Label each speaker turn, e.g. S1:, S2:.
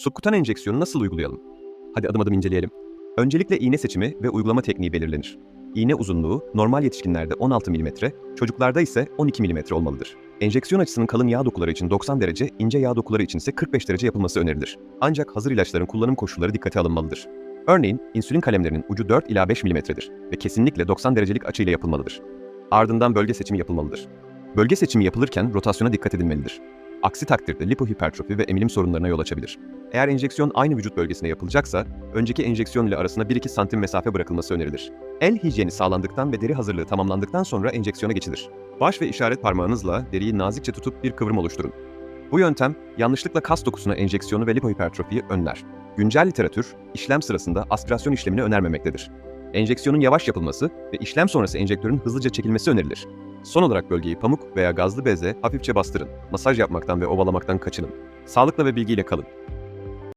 S1: Subkutan enjeksiyonu nasıl uygulayalım? Hadi adım adım inceleyelim. Öncelikle iğne seçimi ve uygulama tekniği belirlenir. İğne uzunluğu normal yetişkinlerde 16 mm, çocuklarda ise 12 mm olmalıdır. Enjeksiyon açısının kalın yağ dokuları için 90 derece, ince yağ dokuları için ise 45 derece yapılması önerilir. Ancak hazır ilaçların kullanım koşulları dikkate alınmalıdır. Örneğin insülin kalemlerinin ucu 4 ila 5 mm'dir ve kesinlikle 90 derecelik açıyla yapılmalıdır. Ardından bölge seçimi yapılmalıdır. Bölge seçimi yapılırken rotasyona dikkat edilmelidir. Aksi takdirde lipohipertrofi ve emilim sorunlarına yol açabilir. Eğer enjeksiyon aynı vücut bölgesine yapılacaksa, önceki enjeksiyon ile arasına 1-2 santim mesafe bırakılması önerilir. El hijyeni sağlandıktan ve deri hazırlığı tamamlandıktan sonra enjeksiyona geçilir. Baş ve işaret parmağınızla deriyi nazikçe tutup bir kıvrım oluşturun. Bu yöntem, yanlışlıkla kas dokusuna enjeksiyonu ve lipohipertrofiyi önler. Güncel literatür, işlem sırasında aspirasyon işlemini önermemektedir. Enjeksiyonun yavaş yapılması ve işlem sonrası enjektörün hızlıca çekilmesi önerilir. Son olarak bölgeyi pamuk veya gazlı bezle hafifçe bastırın. Masaj yapmaktan ve ovalamaktan kaçının. Sağlıkla ve bilgiyle kalın.